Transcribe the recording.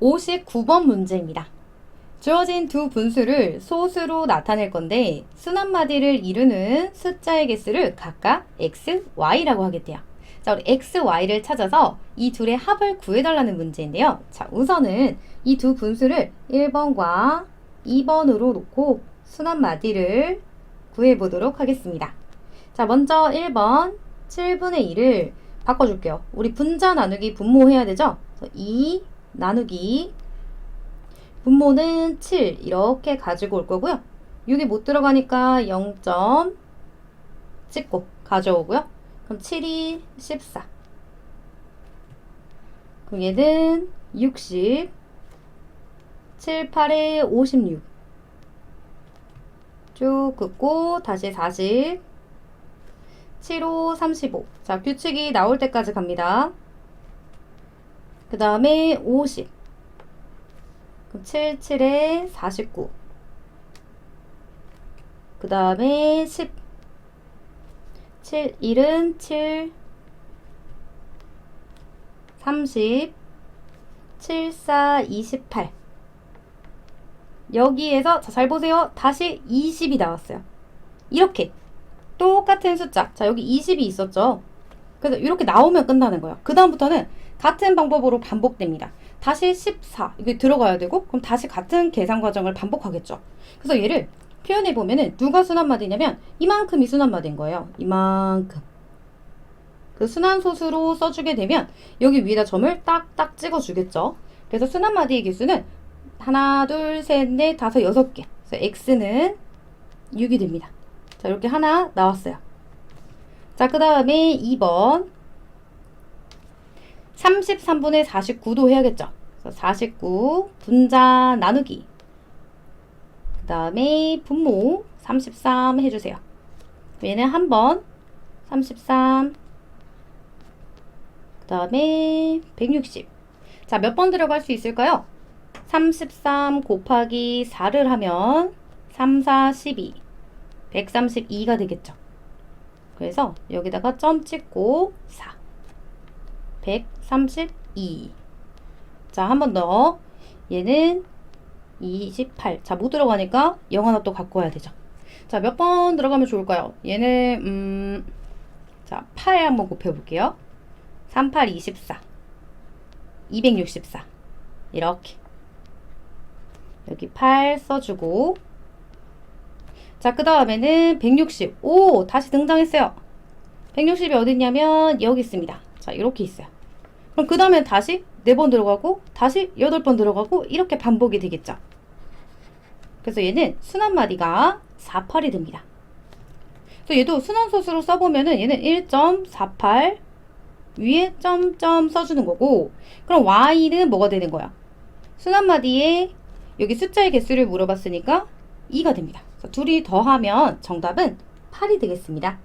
59번 문제입니다. 주어진 두 분수를 소수로 나타낼 건데 순한 마디를 이루는 숫자의 개수를 각각 x, y라고 하겠대요. 자, 우리 x, y를 찾아서 이 둘의 합을 구해달라는 문제인데요. 자, 우선은 이 두 분수를 1번과 2번으로 놓고 순한 마디를 구해보도록 하겠습니다. 자, 먼저 1번 7분의 1을 바꿔줄게요. 우리 분자 나누기 분모해야 되죠? 그래서 2 나누기 분모는 7 이렇게 가지고 올 거고요. 6이 못 들어가니까 0점 찍고 가져오고요. 그럼 7이 14. 그럼 얘는 60. 7, 8에 56. 쭉 긋고 다시 40. 7, 5, 35. 자, 규칙이 나올 때까지 갑니다. 그 다음에 50. 그럼 7, 7에 49. 그 다음에 10. 7, 1은 7. 30. 7, 4, 28. 여기에서, 자, 잘 보세요. 다시 20이 나왔어요. 이렇게. 똑같은 숫자. 자, 여기 20이 있었죠. 그래서 이렇게 나오면 끝나는 거예요. 그 다음부터는 같은 방법으로 반복됩니다. 다시 14 이게 들어가야 되고 그럼 다시 같은 계산 과정을 반복하겠죠. 그래서 얘를 표현해 보면은 누가 순한 마디냐면 이만큼이 순한 마디인 거예요. 이만큼. 그 순환소수로 써주게 되면 여기 위에다 점을 딱딱 찍어 주겠죠. 그래서 순한 마디의 개수는 하나, 둘, 셋, 넷, 다섯, 여섯 개. 그래서 x는 6이 됩니다. 자, 이렇게 하나 나왔어요. 자, 그 다음에 2번. 33분의 49도 해야겠죠. 그래서 49 분자 나누기. 그 다음에 분모 33 해주세요. 얘는 한 번. 33. 그 다음에 160. 자, 몇 번 들어갈 수 있을까요? 33 곱하기 4를 하면 3, 4, 12. 132가 되겠죠. 그래서 여기다가 점 찍고 4. 132. 자, 한 번 더. 얘는 28. 자, 못 들어가니까 0 하나 또 갖고 와야 되죠. 자, 몇 번 들어가면 좋을까요? 얘는, 음, 자, 8 한번 곱해볼게요. 38, 24. 264. 이렇게. 여기 8 써주고. 자, 그 다음에는 160. 오, 다시 등장했어요. 160이 어딨냐면 여기 있습니다. 자, 이렇게 있어요. 그럼 그 다음엔 다시 4번 들어가고 다시 8번 들어가고 이렇게 반복이 되겠죠. 그래서 얘는 순한마디가 48이 됩니다. 그래서 얘도 순환소수로 써보면은 얘는 1.48 위에 점점 써주는 거고 그럼 y는 뭐가 되는 거야? 순한마디에 여기 숫자의 개수를 물어봤으니까 2가 됩니다. 둘이 더하면 정답은 8이 되겠습니다.